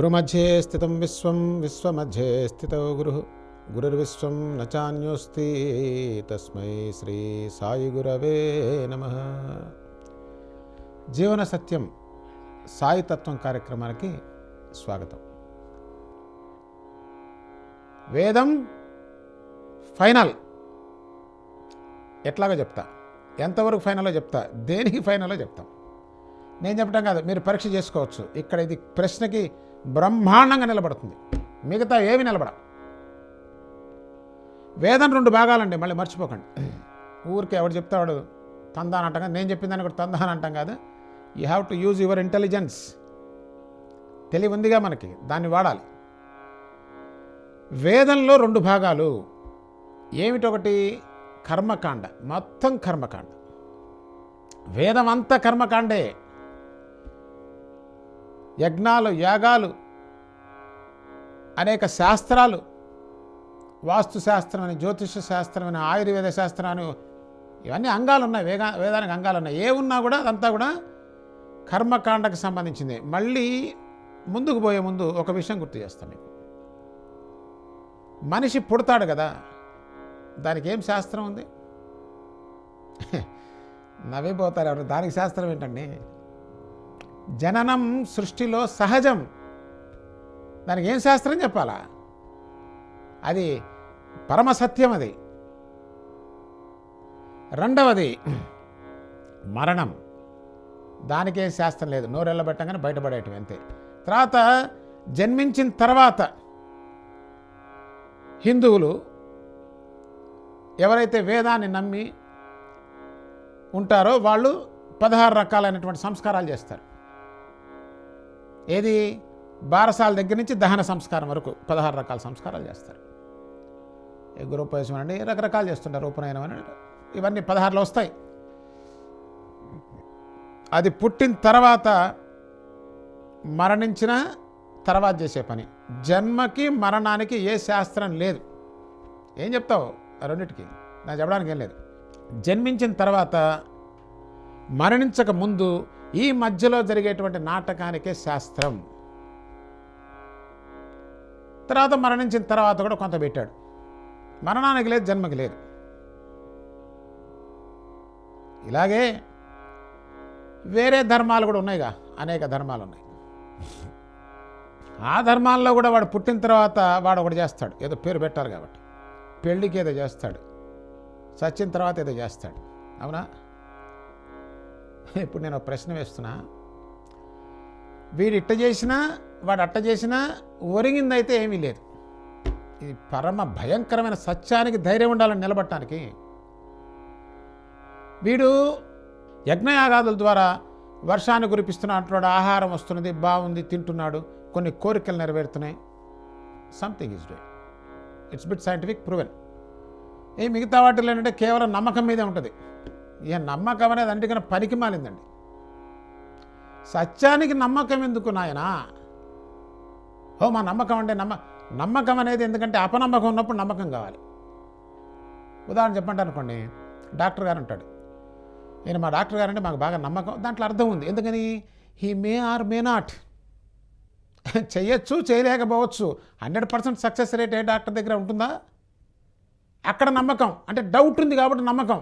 గురుమధ్యే స్థితం విశ్వం విశ్వమధ్యే స్థితో గురు. గురుర్విశ్వం నచాన్యోస్తి తస్మై శ్రీ సాయి గురవే నమ. జీవన సత్యం సాయి తత్వం కార్యక్రమానికి స్వాగతం. వేదం ఫైనల్. ఎట్లాగో చెప్తా. ఎంతవరకు ఫైనల్లో చెప్తా? దేనికి ఫైనలో చెప్తాం? నేను చెప్పడం కాదు మీరు పరీక్ష చేసుకోవచ్చు. ఇక్కడ ఇది ప్రశ్నకి బ్రహ్మాండంగా నిలబడుతుంది. మిగతా ఏమి నిలబడ వేదం రెండు భాగాలండి మళ్ళీ మర్చిపోకండి. ఊరికి ఎవడు చెప్తాడు తందాన్ అంటాం కాదు నేను చెప్పిందని దాన్ని కూడా తందాన్ అంటాం కాదు. You have to use your intelligence తెలివి ఉందిగా మనకి దాన్ని వాడాలి. వేదంలో రెండు భాగాలు ఏమిటొకటి? కర్మకాండ మొత్తం కర్మకాండ. వేదం అంతా కర్మకాండే. యజ్ఞాలు యాగాలు అనేక శాస్త్రాలు వాస్తు శాస్త్రం అని జ్యోతిష శాస్త్రం అని ఆయుర్వేద శాస్త్రం అని ఇవన్నీ అంగాలు ఉన్నాయి వేగా వేదానికి అంగాలు ఉన్నాయి ఏ ఉన్నా కూడా అదంతా కూడా కర్మకాండకు సంబంధించింది. మళ్ళీ ముందుకు పోయే ముందు ఒక విషయం గుర్తు చేస్తాను మీకు. మనిషి పుడతాడు కదా దానికి ఏం శాస్త్రం ఉంది? నవ్విపోతారు ఎవరు దానికి శాస్త్రం ఏంటండి? జననం సృష్టిలో సహజం. దానికి ఏం శాస్త్రం చెప్పాలా? అది పరమసత్యం అది. రెండవది మరణం. దానికే శాస్త్రం లేదు. నోరెళ్ళబెట్టంగానే బయటపడేయటం అంతే. తర్వాత జన్మించిన తర్వాత హిందువులు ఎవరైతే వేదాన్ని నమ్మి ఉంటారో వాళ్ళు పదహారు రకాలైనటువంటి సంస్కారాలు చేస్తారు. ఏది? బారసాల దగ్గర నుంచి దహన సంస్కారం వరకు పదహారు రకాల సంస్కారాలు చేస్తారు. ఏ గృహోపవేశం అండి రకరకాలు చేస్తుంటారు ఉపనయనం అని ఇవన్నీ పదహారులో వస్తాయి. అది పుట్టిన తర్వాత మరణించిన తర్వాత చేసే పని. జన్మకి మరణానికి ఏ శాస్త్రం లేదు. ఏం చెప్తావు? రెండింటికి. నాకు చెప్పడానికి ఏం లేదు. జన్మించిన తర్వాత మరణించక ముందు ఈ మధ్యలో జరిగేటువంటి నాటకానికే శాస్త్రం. తర్వాత మరణించిన తర్వాత కూడా కొంత పెట్టాడు. మరణానికి లేదు జన్మకి లేదు. ఇలాగే వేరే ధర్మాలు కూడా ఉన్నాయిగా అనేక ధర్మాలు ఉన్నాయి. ఆ ధర్మాల్లో కూడా వాడు పుట్టిన తర్వాత వాడు ఒకటి చేస్తాడు. ఏదో పేరు పెట్టారు కాబట్టి. పెళ్ళికి ఏదో చేస్తాడు. చచ్చిన తర్వాత ఏదో చేస్తాడు. అవునా? ఇప్పుడు నేను ఒక ప్రశ్న వేస్తున్నా. వీడు ఇట్ట చేసినా వాడు అట్ట చేసినా ఒరిగిందైతే ఏమీ లేదు. ఇది పరమ భయంకరమైన సత్యానికి ధైర్యం ఉండాలని నిలబట్టడానికి వీడు యజ్ఞయాగాదుల ద్వారా వర్షాన్ని కురిపిస్తున్నా అంటున్నాడు ఆహారం వస్తున్నది బాగుంది తింటున్నాడు కొన్ని కోరికలు నెరవేరుతున్నాయి. Something is doing its bit scientific proven ఈ మిగతా వాటిలో ఏంటంటే కేవలం నమ్మకం మీదే ఉంటుంది. ఇక నమ్మకం అనేది అంటే పనికి మాలిందండి. సత్యానికి నమ్మకం ఎందుకు నాయనా? ఓ మా నమ్మకం అంటే నమ్మ నమ్మకం అనేది ఎందుకంటే అపనమ్మకం ఉన్నప్పుడు నమ్మకం కావాలి. ఉదాహరణ చెప్పండి అనుకోండి డాక్టర్ గారు ఉంటాడు. నేను మా డాక్టర్ గారు అంటే మాకు బాగా నమ్మకం దాంట్లో అర్థం ఉంది. ఎందుకని? He may or may not. చేయొచ్చు చేయలేకపోవచ్చు. హండ్రెడ్ పర్సెంట్ సక్సెస్ రేట్ ఏ డాక్టర్ దగ్గర ఉంటుందా? అక్కడ నమ్మకం అంటే డౌట్ ఉంది కాబట్టి నమ్మకం.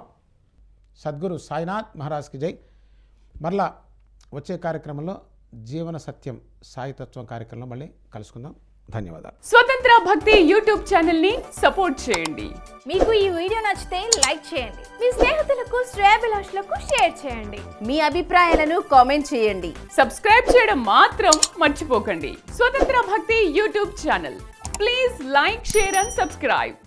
సద్గురు సాయినాథ్ మహారాజ్కి జై. మరలా వచ్చే కార్యక్రమంలో జీవన సత్యం సాయితత్వం కార్యక్రమంలో మళ్ళీ కలుసుకుందాం. ధన్యవాదాలు. స్వతంత్ర భక్తి యూట్యూబ్ ఛానల్ని సపోర్ట్ చేయండి. మీకు ఈ వీడియో నచ్చితే లైక్ చేయండి. మీ స్నేహితులకు శ్రేయభిలాషులకు షేర్ చేయండి. మీ అభిప్రాయాలను కామెంట్ చేయండి. సబ్స్క్రైబ్ చేయడం మాత్రం మర్చిపోకండి. Swatantra Bhakti YouTube channel. Please like share and subscribe.